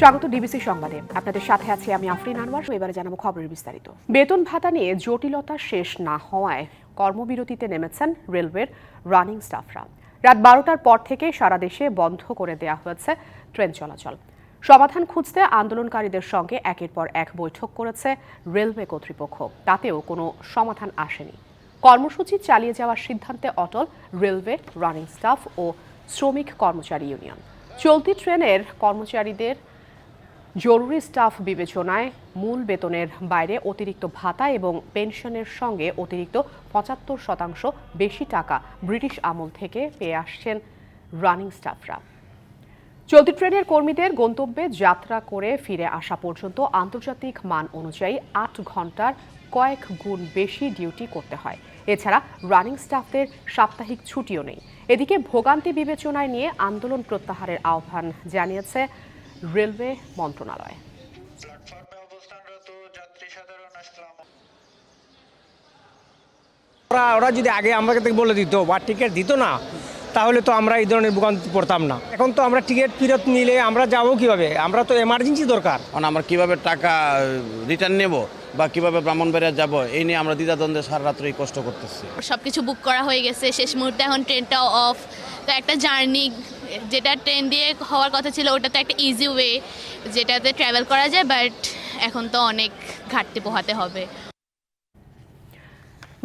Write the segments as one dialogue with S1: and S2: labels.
S1: স্বাগত ডিবিসি সংবাদে। আপনাদের সাথে আছি আমি আফরিন আনোয়ার। এবারে জানাব খবরের বিস্তারিত। বেতন ভাতা নিয়ে জটিলতা শেষ না হওয়ায় কর্মবিরতিতে নেমেছেন রেলওয়ের রানিং স্টাফরা। রাত বারোটার পর থেকে সারা দেশে বন্ধ করে দেওয়া হয়েছে ট্রেন চলাচল। সমাধান খুঁজতে আন্দোলনকারীদের সঙ্গে একের পর এক বৈঠক করেছে রেলওয়ে কর্তৃপক্ষ। তাতেও কোনো সমাধান আসেনি। কর্মসূচি চালিয়ে যাওয়ার সিদ্ধান্তে অটল রেলওয়ে রানিং স্টাফ ও শ্রমিক কর্মচারী ইউনিয়ন। চলতি ট্রেনের কর্মচারীদের জরুরি স্টাফ বিবেচনায় মূল বেতনের বাইরে অতিরিক্ত ভাতা এবং পেনশনের সঙ্গে অতিরিক্ত পঁচাত্তর শতাংশ বেশি টাকা ব্রিটিশ আমল থেকে পেয়ে আসছেন রানিং স্টাফরা। চলতি ট্রেনের কর্মীদের গন্তব্যে যাত্রা করে ফিরে আসা পর্যন্ত আন্তর্জাতিক মান অনুযায়ী আট ঘণ্টার কয়েক গুণ বেশি ডিউটি করতে হয়। এছাড়া রানিং স্টাফদের সাপ্তাহিক ছুটিও নেই। এদিকে ভোগান্তি বিবেচনায় নিয়ে আন্দোলন প্রত্যাহারের আহ্বান জানিয়েছে রেলওয়ে মন্ত্রণালয়।
S2: প্ল্যাটফর্মে অবস্থানরত যাত্রী সাধারণ আসসালাম
S3: ওরা ওরা যদি আগে আমাকে বলে দিত বা টিকিট দিত না তাহলে তো আমরা এই ধরনের ভোগান্তি পড়তাম না। এখন তো আমরা টিকিট ফেরত নিলে আমরা যাব কীভাবে? আমরা তো এমার্জেন্সি দরকার।
S4: কারণ আমরা কীভাবে টাকা রিটার্ন নেব বা কীভাবে ব্রাহ্মণবাড়িয়া যাব এই নিয়ে আমরা দ্বিধাদ্বন্দ্বে সারা রাত্রেই কষ্ট করতেছি।
S5: সব কিছু বুক করা হয়ে গেছে। শেষ মুহূর্তে এখন ট্রেনটাও অফ তো একটা জার্নি যেটা ট্রেন দিয়ে হওয়ার কথা ছিল ওটা তো একটা ইজি ওয়ে যেটাতে ট্রাভেল করা যায় বাট এখন তো অনেক ঘাটতি পোহাতে হবে।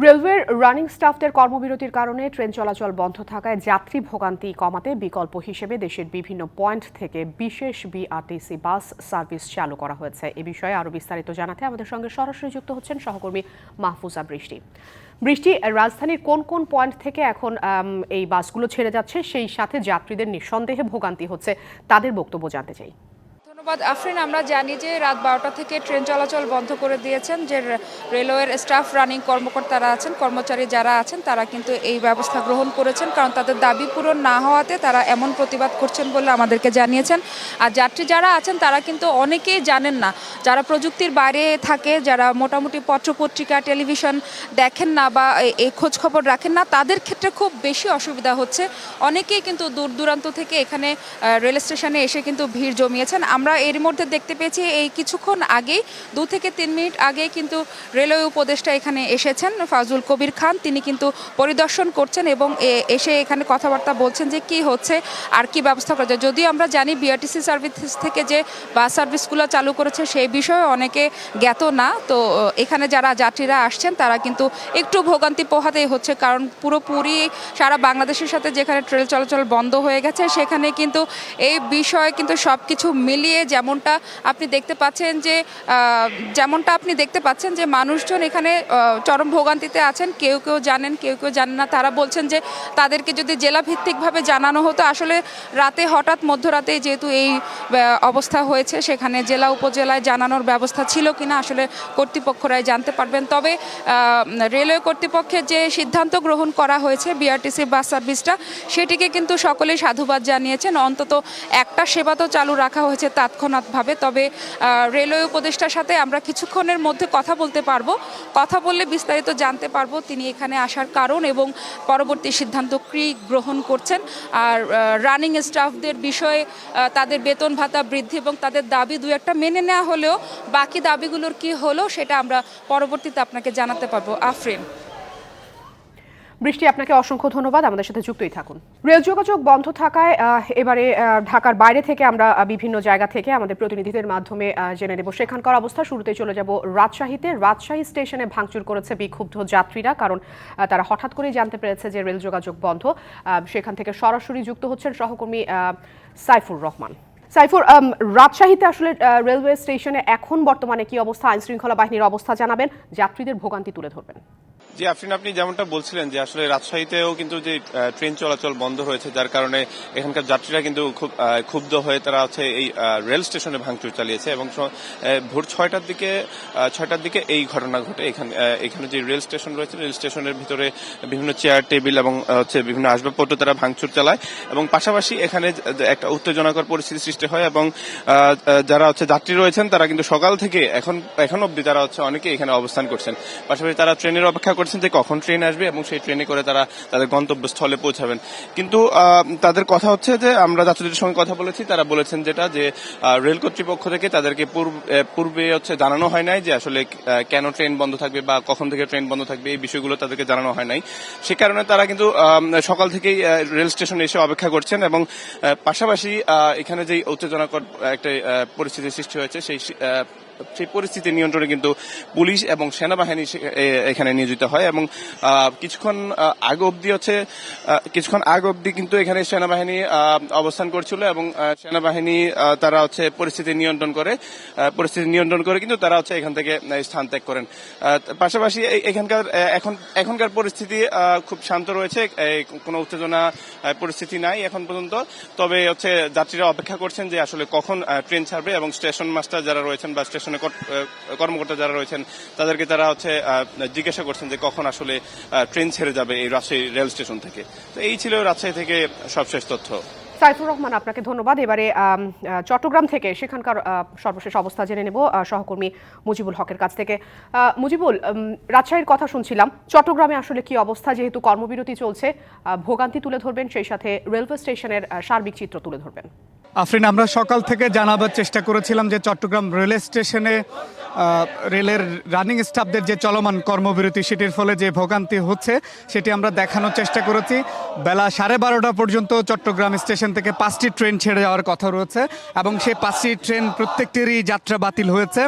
S1: রেলওয়ের রানিং স্টাফদের কর্মবিরতির কারণে ট্রেন চলাচল বন্ধ থাকায় যাত্রী ভোগান্তি কমাতে বিকল্প হিসেবে দেশের বিভিন্ন পয়েন্ট থেকে বিশেষ বিআরটিসি বাস সার্ভিস চালু করা হয়েছে। এ বিষয়ে আরও বিস্তারিত জানাতে আমাদের সঙ্গে সরাসরি যুক্ত হচ্ছেন সহকর্মী মাহফুজা বৃষ্টি। বৃষ্টি রাজধানীর কোন কোন পয়েন্ট থেকে এখন এই বাসগুলো ছেড়ে যাচ্ছে, সেই সাথে যাত্রীদের নিঃসন্দেহে ভোগান্তি হচ্ছে, তাদের বক্তব্য জানতে চাই।
S6: ধন্যবাদ। আফরিন, আমরা জানি যে রাত বারোটা থেকে ট্রেন চলাচল বন্ধ করে দিয়েছেন, যে রেলওয়ের স্টাফ, রানিং কর্মকর্তারা আছেন, কর্মচারী যারা আছেন, তারা কিন্তু এই ব্যবস্থা গ্রহণ করেছেন, কারণ তাদের দাবি পূরণ না হওয়াতে তারা এমন প্রতিবাদ করছেন বলে আমাদেরকে জানিয়েছেন। আর যাত্রী যারা আছেন, তারা কিন্তু অনেকেই জানেন না, যারা প্রযুক্তির বাইরে থাকে, যারা মোটামুটি পত্রপত্রিকা, টেলিভিশন দেখেন না বা এই খোঁজ খবর রাখেন না, তাদের ক্ষেত্রে খুব বেশি অসুবিধা হচ্ছে। অনেকেই কিন্তু দূর দূরান্ত থেকে এখানে রেল স্টেশনে এসে কিন্তু ভিড় জমিয়েছেন। আমরা এর মধ্যে দেখতে পেয়েছি, এই কিছুক্ষণ আগেই, দু থেকে তিন মিনিট আগে কিন্তু রেলওয়ে উপদেষ্টা এখানে এসেছেন, ফাজুল কবির খান। তিনি কিন্তু পরিদর্শন করছেন এবং এসে এখানে কথাবার্তা বলছেন যে কি হচ্ছে আর কি ব্যবস্থা করা যায়। যদিও আমরা জানি বিআরটিসি সার্ভিস থেকে যে বাস সার্ভিসগুলো চালু করেছে সেই বিষয়ে অনেকে জ্ঞাত না। তো এখানে যারা যাত্রীরা আসছেন তারা কিন্তু একটু ভোগান্তি পোহাতেই হচ্ছে কারণ পুরোপুরি সারা বাংলাদেশের সাথে যেখানে ট্রেন চলাচল বন্ধ হয়ে গেছে, সেখানে কিন্তু এই বিষয়ে কিন্তু সব কিছু মিলিয়ে যেমনটা আপনি দেখতে পাচ্ছেন যে যেমনটা আপনি দেখতে পাচ্ছেন যে, মানুষজন এখানে চরম ভোগান্তিতে আছেন। কেউ কেউ জানেন, কেউ কেউ জানেন না। তারা বলছেন যে, তাদেরকে যদি জেলা ভিত্তিকভাবে জানানো হতো, আসলে রাতে হঠাৎ মধ্যরাতে যেহেতু এই অবস্থা হয়েছে, সেখানে জেলা উপজেলায় জানানোর ব্যবস্থা ছিল কিনা, আসলে কর্তৃপক্ষরাই জানতে পারবেন। তবে রেলওয়ে কর্তৃপক্ষের যে সিদ্ধান্ত গ্রহণ করা হয়েছে, বিআরটিসি বাস সার্ভিসটা, সেটিকে কিন্তু সকলেই সাধুবাদ জানিয়েছেন। অন্তত একটা সেবা তো চালু রাখা হয়েছে তাৎক্ষণাৎভাবে, তবে রেলওয়ে উপদেষ্টার সাথে আমরা কিছুক্ষণের মধ্যে কথা বলতে পারব। কথা বললে বিস্তারিত জানতে পারব তিনি এখানে আসার কারণ এবং পরবর্তী সিদ্ধান্ত কি গ্রহণ করছেন। আর রানিং স্টাফদের বিষয়ে তাদের বেতন ভাতা বৃদ্ধি এবং তাদের দাবি দু একটা মেনে নেওয়া হলেও বাকি দাবিগুলোর কি হলো সেটা আমরা পরবর্তীতে আপনাকে জানাতে পারব। আফরিন।
S1: বৃষ্টি, আপনাকে অসংখ্য ধন্যবাদ। আমাদের সাথে যুক্তই থাকুন। রেল যোগাযোগ বন্ধ থাকায় এবারে ঢাকার বাইরে থেকে আমরা বিভিন্ন জায়গা থেকে আমাদের প্রতিনিধিদের মাধ্যমে জেনে নেব। সেখানকার অবস্থা, শুরুতে চলে যাব রাজশাহীতে। রাজশাহী স্টেশনে ভাঙচুর করেছে বিক্ষুব্ধ যাত্রীরা, কারণ তারা হঠাৎ করেই জানতে পেরেছে যে রেল যোগাযোগ বন্ধ। সেখান থেকে সরাসরি যুক্ত হচ্ছেন সহকর্মী সাইফুর রহমান। সাইফুর রাজশাহীতে আসলে রেলওয়ে স্টেশনে এখন বর্তমানে কি অবস্থা? আইনশৃঙ্খলা বাহিনীর অবস্থা জানাবেন। যাত্রীদের ভোগান্তি তুলে ধরবেন।
S7: জি, আফরিন, আপনি যেমনটা বলছিলেন যে আসলে রাজশাহীতেও কিন্তু যে ট্রেন চলাচল বন্ধ হয়েছে, যার কারণে এখানকার যাত্রীরা কিন্তু খুব ক্ষুব্ধ হয়ে তারা হচ্ছে এই রেল স্টেশনে ভাঙচুর চালিয়েছে এবং ভোর ছয়টার দিকে ছয়টার দিকে এই ঘটনা ঘটে। এখানে এখানে যে রেল স্টেশন রয়েছে, রেল স্টেশনের ভিতরে বিভিন্ন চেয়ার, টেবিল এবং হচ্ছে বিভিন্ন আসবাবপত্র তারা ভাঙচুর চালায় এবং পাশাপাশি এখানে একটা উত্তেজনাকর পরিস্থিতি সৃষ্টি হয় এবং যারা হচ্ছে যাত্রী রয়েছেন, তারা কিন্তু সকাল থেকে এখন এখন অবধি তারা হচ্ছে অনেকে এখানে অবস্থান করছেন। পাশাপাশি তারা ট্রেনের অপেক্ষা করছেন যে কখন ট্রেন আসবে এবং সেই ট্রেনে করে তারা তাদের গন্তব্যস্থলে পৌঁছাবেন। কিন্তু তাদের কথা হচ্ছে যে, আমরা যাত্রীদের সঙ্গে কথা বলেছি, তারা বলেছেন যেটা, যে রেল কর্তৃপক্ষ থেকে তাদেরকে পূর্ব- হচ্ছে জানানো হয় নাই যে, আসলে কেন ট্রেন বন্ধ থাকবে বা কখন থেকে ট্রেন বন্ধ থাকবে, এই বিষয়গুলো তাদেরকে জানানো হয় নাই। সে কারণে তারা কিন্তু সকাল থেকেই রেল স্টেশনে এসে অপেক্ষা করছেন এবং পাশাপাশি এখানে যে উত্তেজনাকর একটা পরিস্থিতির সৃষ্টি হয়েছে, সেই সেই পরিস্থিতি নিয়ন্ত্রণে কিন্তু পুলিশ এবং সেনাবাহিনী এখানে নিয়োজিত হয় এবং কিছুক্ষণ আগ অবধি হচ্ছে কিছুক্ষণ আগ অবধি কিন্তু এখানে সেনাবাহিনী অবস্থান করছিল এবং সেনাবাহিনী তারা হচ্ছে পরিস্থিতি নিয়ন্ত্রণ করে পরিস্থিতি নিয়ন্ত্রণ করে কিন্তু তারা হচ্ছে এখান থেকে স্থান ত্যাগ করেন। পাশাপাশি এখানকার এখন, এখনকার পরিস্থিতি খুব শান্ত রয়েছে কোনো উত্তেজনা পরিস্থিতি নাই এখন পর্যন্ত। তবে হচ্ছে যাত্রীরা অপেক্ষা করছেন যে আসলে কখন ট্রেন ছাড়বে এবং স্টেশন মাস্টার যারা রয়েছেন বা স্টেশনে আহ, কর্মকর্তা যারা রয়েছেন তাদেরকে তারা হচ্ছে জিজ্ঞাসা করছেন যে কখন আসলে ট্রেন ছেড়ে যাবে এই রাজশাহী রেল স্টেশন থেকে। তো এই ছিল রাজশাহী থেকে সবশেষ তথ্য।
S1: সাইফুর রহমান, আপনাকে ধন্যবাদ। এবারে চট্টগ্রাম থেকে সেখানকার সর্বশেষ অবস্থা জেনে নেব সহকর্মী মুজিবুল হকের কাছ থেকে। মুজিবুল রাজশাহীর কথা শুনছিলাম, চট্টগ্রামে আসলে কি অবস্থা? যেহেতু কর্মবিরতি চলছে ভোগান্তি তুলে ধরবেন, সেই সাথে রেলওয়ে স্টেশনের সার্বিক চিত্র তুলে ধরবেন।
S8: আফরিন, আমরা সকাল থেকে জানাবার চেষ্টা করেছিলাম যে চট্টগ্রাম রেল স্টেশনে রেলের রানিং স্টাফদের যে চলমান কর্মবিরতি, সেটির ফলে যে ভোগান্তি হচ্ছে, সেটি আমরা দেখানোর চেষ্টা করেছি। বেলা সাড়ে বারোটা পর্যন্ত চট্টগ্রাম স্টেশন থেকে পাঁচটি ট্রেন ছেড়ে যাওয়ার কথা রয়েছে এবং সেই পাঁচটি ট্রেন প্রত্যেকটিরই যাত্রা বাতিল হয়েছে।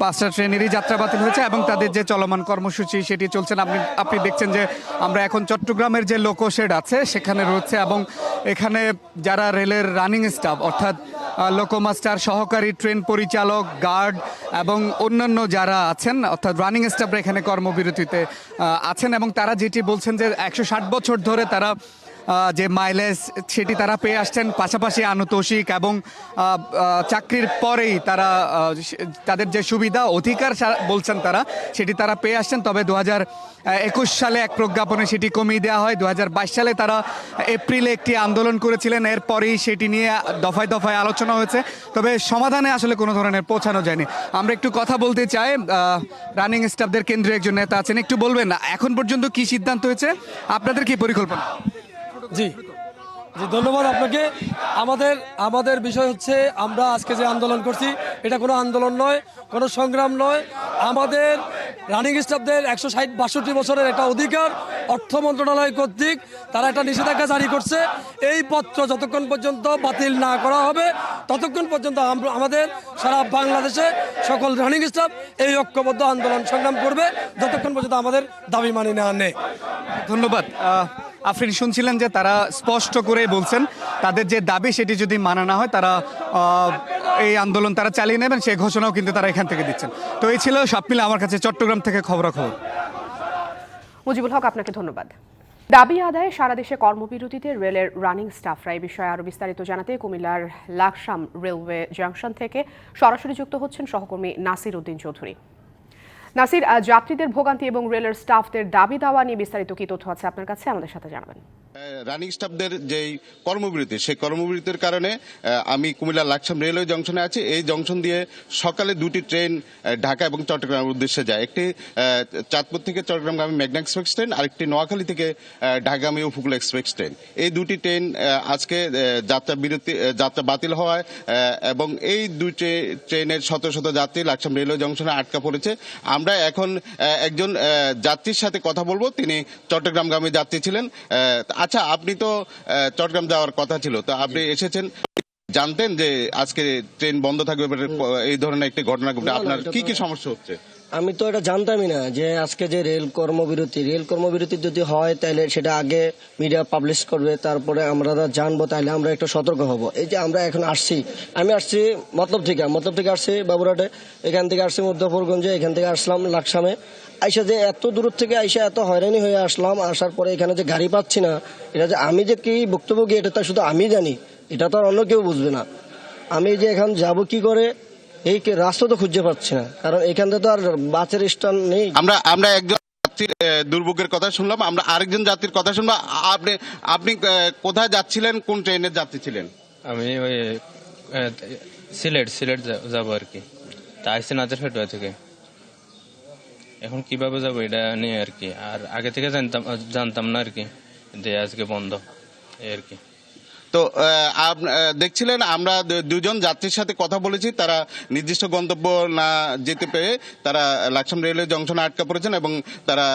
S8: পাঁচটা ট্রেনেরই যাত্রা বাতিল হয়েছে এবং তাদের যে চলমান কর্মসূচি সেটি চলছে আপনি আপনি দেখছেন যে আমরা এখন চট্টগ্রামের যে লোকোশেড আছে, সেখানে রয়েছে এবং এখানে যারা রেলের রানিং স্টাফ, অর্থাৎ লোকোমাস্টার, সহকারী ট্রেন পরিচালক, গার্ড এবং অন্যান্য যারা আছেন, অর্থাৎ রানিং স্টাফরা এখানে কর্মবিরতিতে আছেন এবং তারা যেটি বলছেন যে একশো ষাট বছর ধরে তারা যে মাইলেজ সেটি তারা পেয়ে আসছেন, পাশাপাশি আনুতোষিক এবং চাকরির পরেই তারা তাদের যে সুবিধা, অধিকার বলছেন তারা, সেটি তারা পেয়ে আসছেন। তবে দু একুশ সালে এক প্রজ্ঞাপনে সেটি কমিয়ে দেওয়া হয়। দু হাজার বাইশ সালে তারা এপ্রিলে একটি আন্দোলন করেছিলেন। এরপরেই সেটি নিয়ে দফায় দফায় আলোচনা হয়েছে। তবে সমাধানে আসলে কোনো ধরনের পৌঁছানো যায়নি। আমরা একটু কথা বলতে চাই রানিং স্টাফদের কেন্দ্রে একজন নেতা আছেন। একটু বলবেন, এখন পর্যন্ত কি সিদ্ধান্ত হয়েছে? আপনাদের কি পরিকল্পনা?
S9: জি। জি, ধন্যবাদ আপনাকে। আমাদের আমাদের বিষয় হচ্ছে আমরা আজকে যে আন্দোলন করছি, এটা কোনো আন্দোলন নয়, কোনো সংগ্রাম নয়। আমাদের রানিং স্টাফদের একশো ষাট বাষট্টি বছরের একটা অধিকার অর্থ মন্ত্রণালয় কর্তৃক তারা একটা নিষেধাজ্ঞা জারি করছে। এই পত্র যতক্ষণ পর্যন্ত বাতিল না করা হবে, ততক্ষণ পর্যন্ত আমাদের সারা বাংলাদেশে সকল রানিং স্টাফ এই ঐক্যবদ্ধ আন্দোলন সংগ্রাম করবে, যতক্ষণ পর্যন্ত আমাদের দাবি মানি না নেই
S8: ধন্যবাদ। আফরিন, শুনছিলেন যে তারা স্পষ্ট করে বলছেন, তাদের যে দাবি সেটি যদি মানা না হয়, তারা এই আন্দোলন তারা চালিয়ে নেবেন, সেই ঘোষণাও কিন্তু তারা এখান থেকে দিচ্ছেন। তো এই ছিল সব মিলে আমার কাছে চট্টগ্রাম থেকে খবরাখবর।
S1: মুজিবুল হক, আপনাকে ধন্যবাদ। দাবি আদায়ে সারা দেশে কর্মবিরতিতে রেলের রানিং স্টাফরা এই বিষয়ে আরও বিস্তারিত জানাতে কুমিল্লার লাকসাম রেলওয়ে জাংশন থেকে সরাসরি যুক্ত হচ্ছেন সহকর্মী নাসির উদ্দিন চৌধুরী। নাসির যাত্রীদের ভোগান্তি এবং রেলের স্টাফদের দাবি দাওয়া নিয়ে বিস্তারিত কি তথ্য আছে আপনার কাছে? আমাদের সাথে জানাবেন।
S10: রানিং স্টাফদের যেই কর্মবিরতি, সেই কর্মবিরতির কারণে আমি কুমিল্লা লাকসাম রেলওয়ে জংশনে আছি। এই জংশন দিয়ে সকালে দুটি ট্রেন ঢাকা এবং চট্টগ্রামের উদ্দেশ্যে যায়। একটি চাঁদপুর থেকে চট্টগ্রামগামী মেঘনা এক্সপ্রেস ট্রেন, আরেকটি নোয়াখালী থেকে ঢাকাগামী উপকূল এক্সপ্রেস ট্রেন। এই দুটি ট্রেন আজকে যাত্রা বিরতি যাত্রা বাতিল হওয়ায় এবং এই দুটি ট্রেনের শত শত যাত্রী লাকসাম রেলওয়ে জংশনে আটকা পড়েছে। আমরা এখন একজন যাত্রীর সাথে কথা বলব। তিনি চট্টগ্রামগামী যাত্রী ছিলেন। আহ, আচ্ছা আপনি তো চট্টগ্রাম যাওয়ার কথা ছিল। তো আপনি এসেছেন। জানতেন যে আজকে ট্রেন বন্ধ থাকবে এই ধরনের একটি ঘটনা ঘটবে। আপনার কি কি সমস্যা হচ্ছে?
S11: আমি তো এটা জানতামই না যে আজকে যে রেল কর্মবিরতি রেল কর্মবিরতি যদি হয় তাহলে সেটা আগে মিডিয়া পাবলিশ করবে, তারপরে আমরা জানব তাহলে আমরা একটু সতর্ক হব। এই যে আমরা এখন আসছি, আমি আসছি মতলব থেকে মতলব থেকে আসছি বাবুরাটে এখান থেকে আসছি মধ্যপুরগঞ্জে এখান থেকে আসলাম লাকসামে। আইসা যে এত দূর থেকে আইসা এত হয়রানি হয়ে আসলাম, আসার পরে এখানে যে গাড়ি পাচ্ছি না, এটা যে আমি যে কি বক্তব্য এটা তো শুধু আমি জানি, এটা তো আর অন্য কেউ বুঝবে না। আমি যে এখন যাব কি করে এই কে- রাস্তা তো খুঁজে পাচ্ছি না। কারণ এখান থেকে তো আর বাসের স্ট্যান্ড নেই।
S10: আমরা আমরা একজন যাত্রীর দুর্ভোগের কথা শুনলাম আমরা আরেকজন যাত্রীর কথা শুনব আপনি আপনি কোথায় যাচ্ছিলেন কোন ট্রেনের যাত্রী ছিলেন?
S12: আমি ওই সিলেট সিলেট যাব আর কি। তা আসছি নাজার ফেটুয়া থেকে। এখন কীভাবে যাব এটা নিয়ে আর কি। আর আগে থেকে জানতাম জানতাম না আর কি যে আজকে বন্ধ এই আর কি।
S10: তো দেখছিলেন, আমরা দুজন যাত্রীর সাথে কথা বলেছি, তারা নির্দিষ্ট গন্তব্য না যেতে পেরে তারা লাকসাম রেলওয়ে জংশনে আটকা পড়েছেন এবং তারা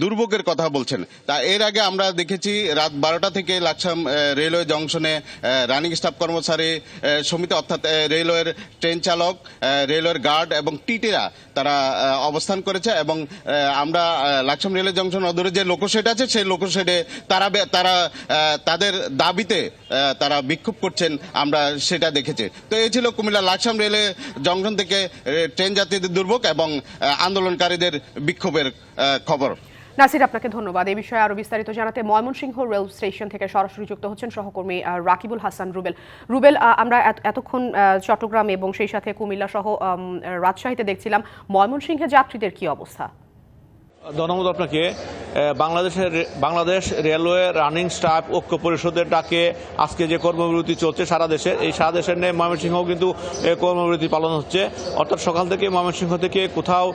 S10: দুর্ভোগের কথা বলছেন। তা, এর আগে আমরা দেখেছি, রাত বারোটা থেকে লাকসাম রেলওয়ে জংশনে রানিং স্টাফ কর্মচারী সমিতি, অর্থাৎ রেলওয়ের ট্রেন চালক রেলওয়ের গার্ড এবং টিটিরা তারা অবস্থান করেছে এবং আমরা লাকসাম রেলওয়ে জংশন অদূরে যে লোকোশেড আছে, সেই লোকোশেডে তারা তারা তাদের দাবিতে তারা বিক্ষোভ করছেন, আমরা সেটা দেখেছি। তো এই ছিল কুমিল্লা লাকসাম রেলওয়ে জংশন থেকে ট্রেন যাত্রীদের দুর্ভোগ এবং আন্দোলনকারীদের বিক্ষোভের খবর।
S1: নাসির, আপনাকে ধন্যবাদ। এই বিষয়ে আরও বিস্তারিত জানাতে ময়মনসিংহ রেল স্টেশন থেকে সরাসরি যুক্ত হচ্ছেন সহকর্মী রাকিবুল হাসান রুবেল। রুবেল আমরা এত- এতক্ষণ চট্টগ্রাম এবং সেই সাথে কুমিল্লা সহ রাজশাহীতে দেখছিলাম ময়মনসিংহে যাত্রীদের কি অবস্থা?
S13: ধন্যবাদ আপনাকে। বাংলাদেশের বাংলাদেশ রেলওয়ে রানিং স্টাফ ঐক্য পরিষদের ডাকে আজকে যে কর্মবিরতি চলছে সারা দেশে এই সারা দেশের নেই, ময়মনসিংহ কিন্তু কর্মবিরতি পালন হচ্ছে। অর্থাৎ সকাল থেকে ময়মনসিংহ থেকে কোথাও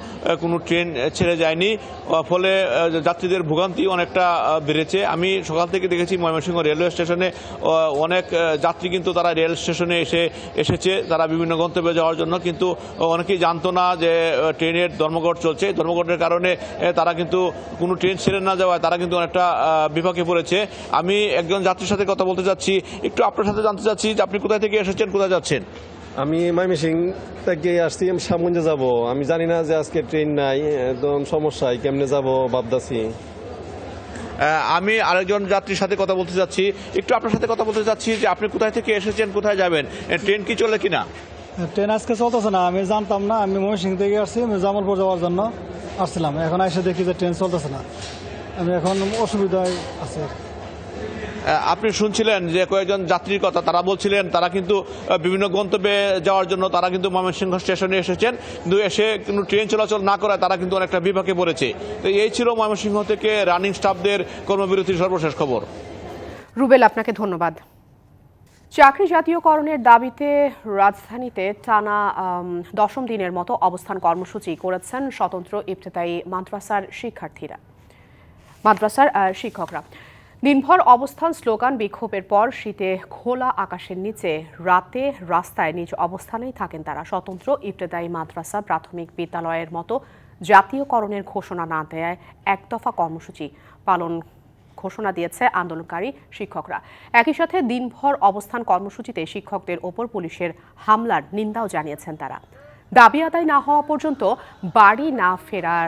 S13: কোনো ট্রেন ছেড়ে যায়নি। ফলে যাত্রীদের ভোগান্তি অনেকটা বেড়েছে। আমি সকাল থেকে দেখেছি ময়মনসিংহ রেলওয়ে স্টেশনে অনেক যাত্রী কিন্তু তারা রেল স্টেশনে এসে এসেছে। তারা বিভিন্ন গন্তব্যে যাওয়ার জন্য কিন্তু অনেকেই জানতো না যে ট্রেনের ধর্মঘট চলছে। ধর্মঘটের কারণে তারা কিন্তু কোনো ট্রেন ছেড়ে না যাওয়ায় তারা কিন্তু অনেকটা বিপাকে পড়েছে। আমি একজন যাত্রীর সাথে কথা বলতে চাচ্ছি। একটু আপনার সাথে জানতে চাচ্ছি যে আপনি কোথায় থেকে এসেছেন কোথায় যাচ্ছেন?
S14: আমি মাইমিসিং থেকে আসছি আমি সামগঞ্জে যাব। আমি জানি না যে আজকে ট্রেন নাই একদম সমস্যায় কেমনে যাব
S13: আহ, আমি আরেকজন যাত্রীর সাথে কথা বলতে চাচ্ছি। একটু আপনার সাথে কথা বলতে চাচ্ছি যে আপনি কোথায় থেকে এসেছেন কোথায় যাবেন? ট্রেন কি চলে কিনা?
S15: ট্রেন আজকে চলতেছে না আমি জানতাম না আমি ময়মনসিং থেকে আসছি জামালপুর যাওয়ার জন্য আসছিলাম। এখন এসে দেখি যে ট্রেন চলতেছে না। আমি এখন অসুবিধায় আছি।
S13: আপনি শুনছিলেন যে কয়েকজন যাত্রীর কথা তারা বলছিলেন তারা কিন্তু বিভিন্ন গন্তব্যে যাওয়ার জন্য তারা কিন্তু ময়মনসিংহ স্টেশনে এসেছেন। কিন্তু এসে কিন্তু ট্রেন চলাচল না করায় তারা কিন্তু অনেকটা বিপাকে পড়েছে। তো এই ছিল ময়মনসিংহ থেকে রানিং স্টাফদের কর্মবিরতির সর্বশেষ খবর।
S1: রুবেল আপনাকে ধন্যবাদ। চাকরি জাতীয়করণের দাবিতে রাজধানীতে টানা দশম দিনের মতো অবস্থান কর্মসূচি করেছেন স্বতন্ত্র ইবতেদায়ী মাদ্রাসার শিক্ষার্থীরা। মাদ্রাসার শিক্ষকরা। দিনভর অবস্থান স্লোগান বিক্ষোভের পর শীতে খোলা আকাশের নিচে রাতে রাস্তায় নিজ অবস্থানেই থাকেন তারা। স্বতন্ত্র ইবতেদায়ী মাদ্রাসা প্রাথমিক বিদ্যালয়ের মতো জাতীয়করণের ঘোষণা না দেয় একদফা কর্মসূচি পালন ঘোষণা দিয়েছে আন্দোলনকারী শিক্ষকরা। একই সাথে দিনভর অবস্থান কর্মসূচিতে শিক্ষকদের ওপর পুলিশের হামলার নিন্দাও জানিয়েছেন তারা। দাবি আদায় না হওয়া পর্যন্ত বাড়ি না ফেরার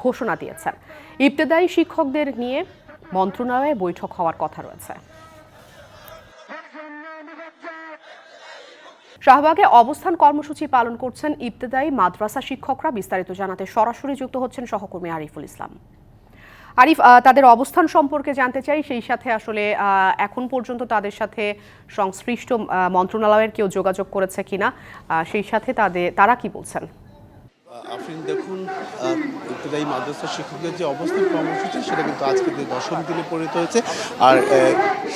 S1: ঘোষণা দিয়েছেন। ইবতেদায়ী শিক্ষকদের নিয়ে মন্ত্রণালয়ে বৈঠক হওয়ার কথা রয়েছে। শাহবাগে অবস্থান কর্মসূচি পালন করছেন ইবতেদায়ী মাদ্রাসা শিক্ষকরা, বিস্তারিত জানাতে সরাসরি যুক্ত হচ্ছেন সহকর্মী আরিফুল ইসলাম। আরিফ তাদের অবস্থান সম্পর্কে জানতে চাই। সেই সাথে আসলে এখন পর্যন্ত তাদের সাথে সংশ্লিষ্ট মন্ত্রণালয়ের কেউ যোগাযোগ করেছে কিনা সেই সাথে তাদের, তারা কি বলছেন?
S16: আফরিন, দেখুন ইবতদায়ী মাদ্রাসা শিক্ষকদের যে অবস্থান কর্মসূচি, সেটা কিন্তু আজকে দশম দিনে পরিণত হয়েছে। আর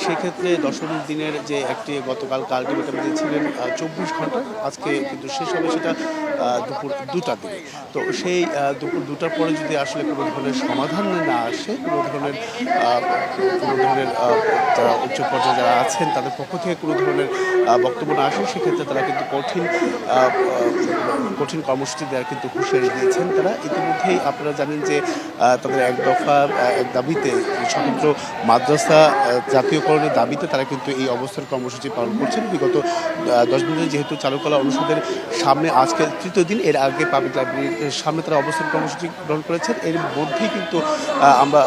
S16: সেক্ষেত্রে দশম দিনের যে একটি গতকাল আলটিমেটাম দিয়েছিলেন চব্বিশ ঘণ্টা, আজকে কিন্তু শেষ হবে সেটা দুপুর দুটার দিকে। তো সেই দুপুর দুটার পরে যদি আসলে কোনো ধরনের সমাধান না আসে, কোনো ধরনের কোনো ধরনের যারা উচ্চ পর্যায়ে যারা আছেন, তাদের পক্ষ থেকে কোনো ধরনের বক্তব্য না আসে, সেক্ষেত্রে তারা কিন্তু কঠিন কঠিন কর্মসূচি দেওয়ার কিন্তু হুঁশিয়ারি দিয়েছেন। তারা ইতিমধ্যেই আপনারা জানেন যে তাদের এক দফা এক দাবিতে স্বতন্ত্র মাদ্রাসা জাতীয়করণের দাবিতে তারা কিন্তু এই অবস্থান কর্মসূচি পালন করছেন। বিগত দশ দিন যেহেতু চালুকলা অনুষদের সামনে আজকে তৃতীয় দিন, এর আগে পাবলিক লাইব্রেরির সামনে তারা অবস্থান কর্মসূচি গ্রহণ করেছেন। এর মধ্যেই কিন্তু আমরা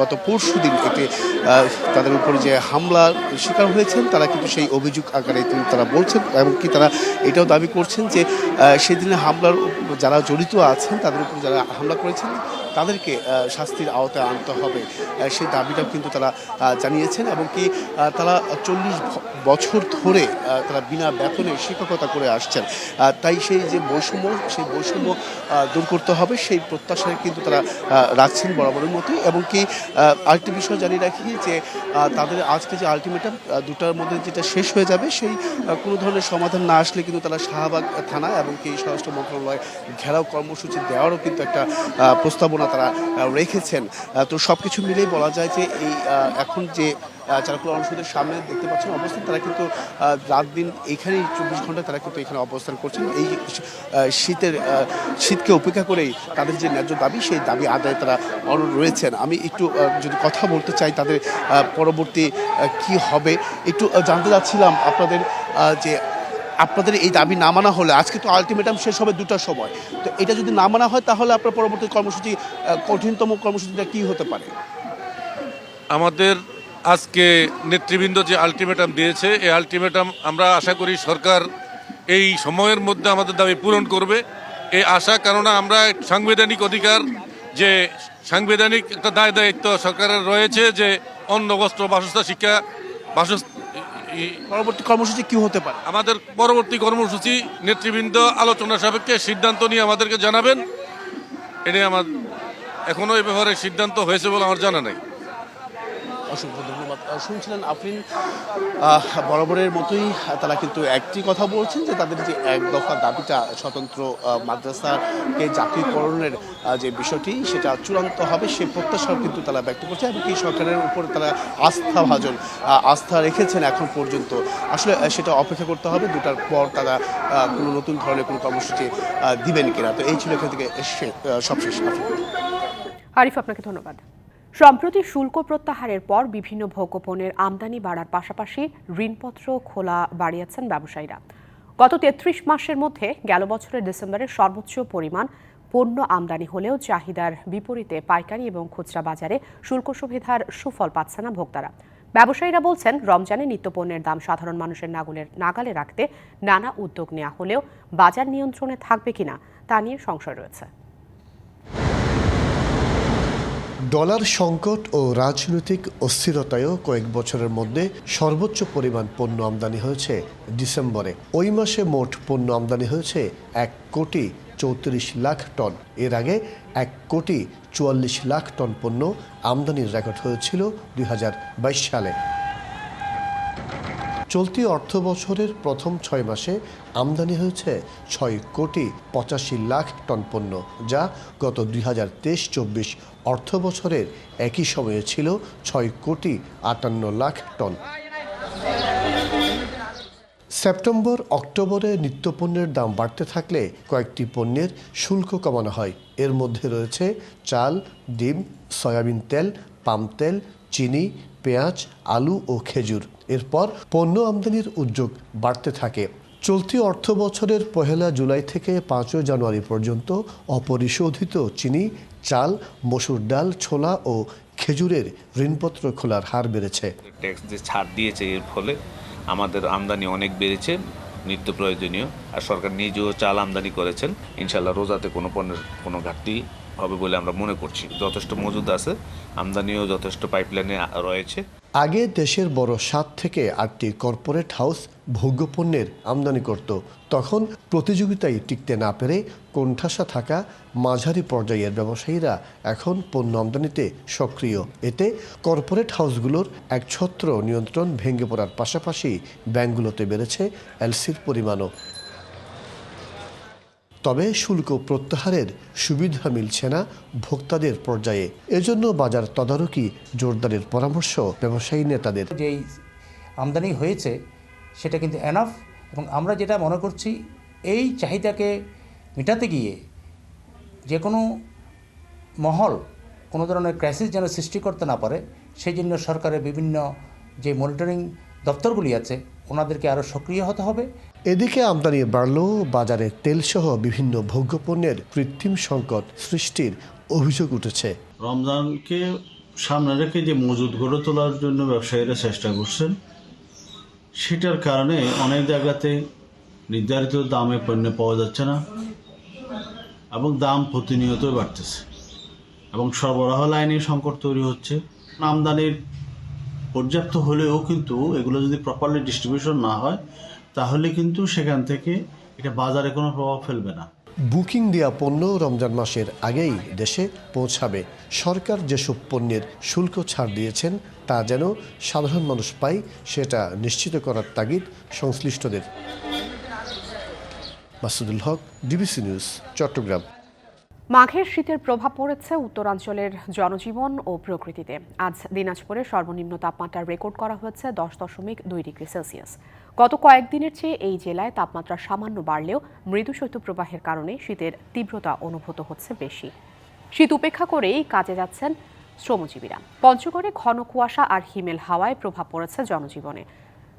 S16: গত পরশু দিন একটি তাদের উপর যে হামলার শিকার হয়েছেন, তারা কিন্তু সেই অভিযোগ আকারে তারা বলছেন এমনকি তারা এটাও দাবি করছেন যে সেদিনে হামলার যারা জড়িত আছেন, তাদের উপর যারা হামলা করেছেন, তাদেরকে শাস্তির আওতায় আনতে হবে সেই দাবিটাও কিন্তু তারা জানিয়েছেন এবং কি তারা চল্লিশ বছর ধরে তারা বিনা বেতনে শিক্ষকতা করে আসছেন। তাই সেই যে বৈষম্য, সেই বৈষম্য দূর করতে হবে, সেই প্রত্যাশায় কিন্তু তারা রাখছেন বরাবরের মতোই এবং কি আরেকটি বিষয় জানিয়ে রাখি যে তাদের আজকে যে আলটিমেটাম দুটার মধ্যে যেটা শেষ হয়ে যাবে, সেই কোনো ধরনের সমাধান না আসলে কিন্তু তারা শাহবাগ থানা এবং কি স্বরাষ্ট্র মন্ত্রণালয় ঘেরাও কর্মসূচি দেওয়ারও কিন্তু একটা প্রস্তাবনা তারা রেখেছেন। তো সব কিছু মিলেই বলা যায় যে এই এখন যে চারকুলা অনুষদের সামনে দেখতে পাচ্ছেন অবস্থান, তারা কিন্তু রাত দিন এইখানেই চব্বিশ ঘণ্টা তারা কিন্তু এখানে অবস্থান করছেন। এই শীতের শীতকে উপেক্ষা করেই তাদের যে ন্যায্য দাবি, সেই দাবি আদায় তারা রয়েছেন। আমি একটু যদি কথা বলতে চাই তাদের পরবর্তী কি হবে, একটু জানতে চাচ্ছিলাম আপনাদের যে আপনাদের এই দাবি না মানা হলে আজকে তো আলটিমেটাম শেষ হবে দুটার সময়। তো এটা যদি না মানা হয়, তাহলে আপনার পরবর্তী কর্মসূচি কঠিনতম কর্মসূচিটা কি হতে পারে?
S17: আমাদের আজকে নেতৃবৃন্দ যে আলটিমেটাম দিয়েছে, এই আলটিমেটাম আমরা আশা করি সরকার এই সময়ের মধ্যে আমাদের দাবি পূরণ করবে। এই আশা, কেননা আমরা সাংবিধানিক অধিকার যে সাংবিধানিক একটা দায় দায়িত্ব সরকারের রয়েছে যে অন্ন বস্ত্র বাসস্থান, শিক্ষা বাসস
S16: পরবর্তী কর্মসূচি কি হতে পারে?
S17: আমাদের পরবর্তী কর্মসূচি নেতৃবৃন্দ আলোচনা সাপেক্ষে সিদ্ধান্ত নিয়ে আমাদেরকে জানাবেন। এটাই আমার এখনও এ ব্যাপারে সিদ্ধান্ত হয়েছে বলে আমার জানা নেই।
S16: অসংখ্য শুনছিলেন আফরিন বরাবরের মতোই তারা কিন্তু একটি কথা বলছেন যে তাদের যে এক দফা দাবিটা স্বতন্ত্র মাদ্রাসাকে জাতীয়করণের যে বিষয়টি সেটা চূড়ান্ত হবে সে প্রত্যাশাও কিন্তু তারা ব্যক্ত করছে এবং কি সরকারের উপর তারা আস্থা ভাজন আস্থা রেখেছেন এখন পর্যন্ত। আসলে সেটা অপেক্ষা করতে হবে, দুটার পর তারা কোনো নতুন ধরনের কোনো কর্মসূচি দিবেন কিনা। তো এই ছিল এখান থেকে সবশেষ
S1: আরিফ, আপনাকে ধন্যবাদ। সম্প্রতি শুল্ক প্রত্যাহারের পর বিভিন্ন ভোগ্যপণ্যের আমদানি বাড়ার পাশাপাশি ঋণপত্র খোলা বাড়িয়েছেন ব্যবসায়ীরা। গত তেত্রিশ মাসের মধ্যে গেল বছরের ডিসেম্বরের সর্বোচ্চ পরিমাণ পণ্য আমদানি হলেও চাহিদার বিপরীতে পাইকারি এবং খুচরা বাজারে শুল্ক সুবিধার সুফল পাচ্ছে না ভোক্তারা। ব্যবসায়ীরা বলছেন, রমজানে নিত্যপণ্যের দাম সাধারণ মানুষের নাগুলের নাগালে রাখতে নানা উদ্যোগ নেওয়া হলেও বাজার নিয়ন্ত্রণে থাকবে কিনা তা নিয়ে সংশয় রয়েছে।
S18: ডলার সংকট ও রাজনৈতিক অস্থিরতায়ও কয়েক বছরের মধ্যে সর্বোচ্চ পরিমাণ পণ্য আমদানি হয়েছে ডিসেম্বরে। ওই মাসে মোট পণ্য আমদানি হয়েছে এক কোটি চৌত্রিশ লাখ টন। এর আগে এক কোটি চুয়াল্লিশ লাখ টন পণ্য আমদানির রেকর্ড হয়েছিল দুই হাজার বাইশ সালে। চলতি অর্থ বছরের প্রথম ছয় মাসে আমদানি হয়েছে ছয় কোটি পঁচাশি লাখ টন পণ্য, যা গত দুই হাজার তেইশ চব্বিশ অর্থ বছরের একই সময়ে ছিল ছয় কোটি আটান্ন লাখ টন। সেপ্টেম্বর, অক্টোবরে নিত্যপণ্যের দাম বাড়তে থাকলে কয়েকটি পণ্যের শুল্ক কমানো হয়। এর মধ্যে রয়েছে চাল, ডিম, সয়াবিন তেল, পাম তেল, চিনি, পেঁয়াজ, আলু ও খেজুর। এরপর পণ্য আমদানির উদ্যোগ বাড়তে থাকে। চলতি অর্থ বছরের পহেলা জুলাই থেকে পাঁচই জানুয়ারি পর্যন্ত অপরিশোধিত চিনি, চাল, মসুর ডাল, ছোলা ও খেজুরের ঋণপত্র খোলার হার বেড়েছে।
S19: ট্যাক্স যে ছাড় দিয়েছে এর ফলে আমাদের আমদানি অনেক বেড়েছে, নিত্য প্রয়োজনীয়। আর সরকার নিজেও চাল আমদানি করেছেন। ইনশাল্লাহ রোজাতে কোনো পণ্যের কোনো ঘাটতি হবে বলে আমরা মনে করছি। যথেষ্ট মজুদ আছে, আমদানিও যথেষ্ট পাইপলাইনে রয়েছে।
S18: আগে দেশের বড় সাত থেকে আটটি কর্পোরেট হাউস ভোগ্যপণ্যের আমদানি করত। তখন প্রতিযোগিতায় টিকতে না পেরে কোণঠাসা থাকা মাঝারি পর্যায়ের ব্যবসায়ীরা এখন পণ্য আমদানিতে সক্রিয়। এতে কর্পোরেট হাউসগুলোর একছত্র নিয়ন্ত্রণ ভেঙে পড়ার পাশাপাশি ব্যাংকগুলোতে বেড়েছে এলসির পরিমাণও। তবে শুল্ক প্রত্যাহারের সুবিধা মিলছে না ভোক্তাদের পর্যায়ে। এজন্য বাজার তদারকি জোরদারের পরামর্শ ব্যবসায়ী নেতাদের।
S20: যেই আমদানি হয়েছে, সেটা কিন্তু এনাফ এবং আমরা যেটা মনে করছি, এই চাহিদাকে মেটাতে গিয়ে যে কোনো মহল, কোনো ধরনের ক্রাইসিস যেন সৃষ্টি করতে না পারে, সেই জন্য সরকারের বিভিন্ন যে মনিটরিং দপ্তরগুলি আছে, ওনাদেরকে আরও সক্রিয় হতে হবে।
S18: এদিকে আমদানি বাড়লেও বাজারে তেলসহ বিভিন্ন ভোগ্যপণ্যের কৃত্রিম সংকট সৃষ্টির অভিযোগ উঠেছে।
S21: রমজানকে সামনে রেখে যে মজুদ গড়ে তোলার জন্য ব্যবসায়ীরা চেষ্টা করছেন, সেটার কারণে অনেক জায়গাতে নির্ধারিত দামে পণ্য পাওয়া যাচ্ছে না এবং দাম প্রতিনিয়তই বাড়তেছে এবং সরবরাহ লাইনে সংকট তৈরি হচ্ছে। আমদানির পর্যাপ্ত হলেও কিন্তু এগুলো যদি প্রপারলি ডিস্ট্রিবিউশন না হয় তাহলে কিন্তু সেখান থেকে এটা বাজারে কোনো প্রভাব ফেলবে না।
S18: বুকিং দেওয়া পণ্য রমজান মাসের আগেই দেশে পৌঁছাবে। সরকার যেসব পণ্যের শুল্ক ছাড় দিয়েছেন তা যেন সাধারণ মানুষ পায় সেটা নিশ্চিত করার তাগিদ সংশ্লিষ্টদের। Masudul Haque DBC news Chittagong.
S1: মাঘের শীতের প্রভাব পড়েছে উত্তরাঞ্চলের জনজীবন ও প্রকৃতিতে। আজ দিনাজপুরে সর্বনিম্ন তাপমাত্রা রেকর্ড করা হয়েছে দশ দশমিক দুই ডিগ্রি সেলসিয়াস। গত কয়েকদিনের চেয়ে এই জেলায় তাপমাত্রা সামান্য বাড়লেও মৃদু শৈত্যপ্রবাহের কারণে শীতের তীব্রতা অনুভূত হচ্ছে বেশি। শীত উপেক্ষা করেই কাজে যাচ্ছেন শ্রমজীবীরা। পঞ্চগড়ে ঘন কুয়াশা আর হিমেল হাওয়ায় প্রভাব পড়েছে জনজীবনে।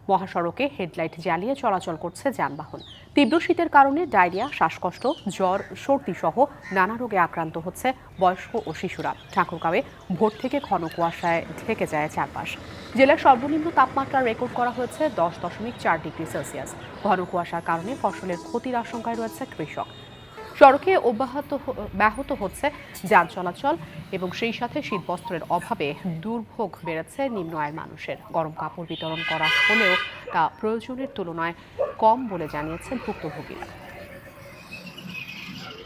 S1: মহাসড়কে হেডলাইট জ্বালিয়ে চলাচল করছে যানবাহন। তীব্র শীতের কারণে ডায়রিয়া, শ্বাসকষ্ট, জ্বর সর্দি সহ নানা রোগে আক্রান্ত হচ্ছে বয়স্ক ও শিশুরা। ঠাকুরগাঁওয়ে ভোর থেকে ঘন কুয়াশায় ঢেকে যায় চারপাশ। জেলার সর্বনিম্ন তাপমাত্রা রেকর্ড করা হয়েছে দশ দশমিক চার ডিগ্রি সেলসিয়াস। ঘন কুয়াশার কারণে ফসলের ক্ষতির আশঙ্কায় রয়েছে কৃষক। সড়কে অব্যাহত ব্যাহত হচ্ছে যান চলাচল এবং সেই সাথে শীতবস্ত্রের অভাবে দুর্ভোগ বেড়েছে নিম্ন আয়ের মানুষের। গরম কাপড় বিতরণ করা হলেও তা প্রয়োজনের তুলনায় কম বলে জানিয়েছেন ভুক্তভোগীরা।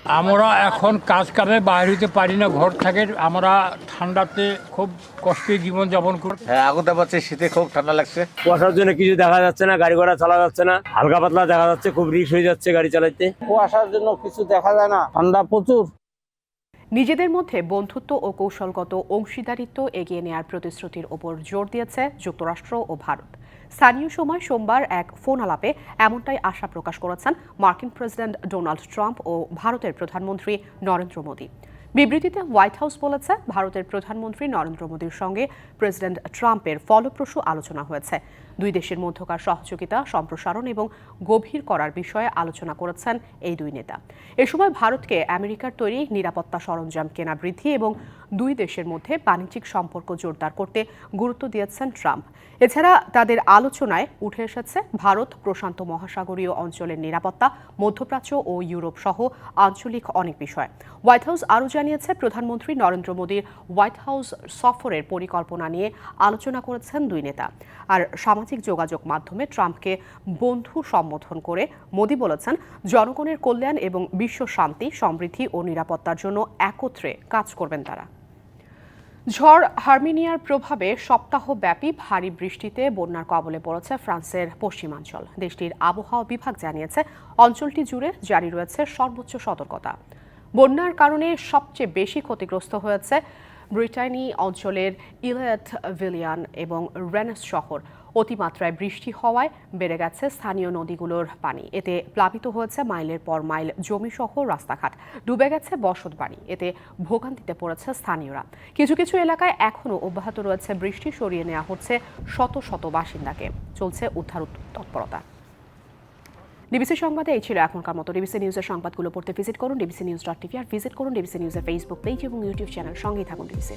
S22: আমরা এখন কাজ কামে বাইরে হতে পারি না ঘর থেকে আমরা ঠান্ডাতে খুব কষ্টে জীবনযাপন করি
S23: হ্যাঁ আগুনটা পাচ্ছে শীতে খুব ঠান্ডা লাগছে।
S24: কুয়াশার জন্য কিছু দেখা যাচ্ছে না গাড়ি ঘোড়া চালা যাচ্ছে না হালকা পাতলা দেখা যাচ্ছে খুব রিস্ক হয়ে যাচ্ছে গাড়ি চালাইতে।
S23: কুয়াশার জন্য কিছু দেখা যায় না ঠান্ডা প্রচুর।
S1: নিজেদের মধ্যে বন্ধুত্ব ও কৌশলগত অংশীদারিত্ব এগিয়ে নেয়ার প্রতিশ্রুতির ওপর জোর দিয়েছে যুক্তরাষ্ট্র ও ভারত। স্থানীয় সময় সোমবার এক ফোন আলাপে এমনটাই আশা প্রকাশ করেছেন মার্কিন প্রেসিডেন্ট ডোনাল্ড ট্রাম্প ও ভারতের প্রধানমন্ত্রী নরেন্দ্র মোদী। বিবৃতিতে হোয়াইট হাউস বলেছে, ভারতের প্রধানমন্ত্রী নরেন্দ্র মোদীর সঙ্গে প্রেসিডেন্ট ট্রাম্পের ফলপ্রসূ আলোচনা হয়েছে। দুই দেশের মধ্যকার সহযোগিতা, সম্প্রসারণ এবং গভীর করার বিষয়ে আলোচনা করেছেন এই দুই নেতা। এ সময় ভারতকে আমেরিকার তৈরি নিরাপত্তা সরঞ্জাম কেনা বৃদ্ধি এবং দুই দেশের মধ্যে বাণিজ্যিক সম্পর্ক জোরদার করতে গুরুত্ব দিয়েছেন ট্রাম্প। এছাড়া তাদের আলোচনায় উঠে এসেছে ভারত প্রশান্ত মহাসাগরীয় অঞ্চলের নিরাপত্তা, মধ্যপ্রাচ্য ও ইউরোপ সহ আঞ্চলিক অনেক বিষয়। হোয়াইট হাউস আরও জানিয়েছে, প্রধানমন্ত্রী নরেন্দ্র মোদীর হোয়াইট হাউস সফরের পরিকল্পনা নিয়ে আলোচনা করেছেন দুই নেতা। আর সামাজিক যোগাযোগ মাধ্যমে ট্রাম্পকে বন্ধু সম্বোধন করে মোদী বলেছেন, জনগণের কল্যাণ এবং বিশ্ব শান্তি, সমৃদ্ধি ও নিরাপত্তার জন্য একত্রে কাজ করবেন তারা। ঝড় হার্মিনিয়ার প্রভাবে সপ্তাহব্যাপী ভারী বৃষ্টিতে বন্যার কবলে পড়েছে ফ্রান্সের পশ্চিমাঞ্চল। দেশটির আবহাওয়া বিভাগ জানিয়েছে, অঞ্চলটি জুড়ে জারি রয়েছে সর্বোচ্চ সতর্কতা। বন্যার কারণে সবচেয়ে বেশি ক্ষতিগ্রস্ত হয়েছে ব্রিটানি অঞ্চলের ইলেট ভিলিয়ান এবং রেনেস শহর। অতিমাত্রায় বৃষ্টি হওয়ায় বেড়ে গেছে স্থানীয় নদীগুলোর পানি। এতে প্লাবিত হয়েছে মাইলের পর মাইল জমিসহ রাস্তাঘাট। ডুবে গেছে বসতবাড়ি এতে ভোগান্তিতে পড়েছে স্থানীয়রা। কিছু কিছু এলাকায় এখনও অব্যাহত রয়েছে বৃষ্টি। সরিয়ে নেওয়া হচ্ছে শত শত বাসিন্দাকে। চলছে উদ্ধার তৎপরতা। ডিবিসি সংবাদে এই ছিল এখনকার মতো। ডিবিসি নিউজের সংবাদগুলো পড়তে ভিজিট করুন। ডিবিসি নিউজ ডট টিভি আর ভিজিট করুন ডিবিসি নিউজের ফেসবুক পেজ এবং ইউটিউব চ্যানেল সঙ্গেই থাকুন ডিবিসি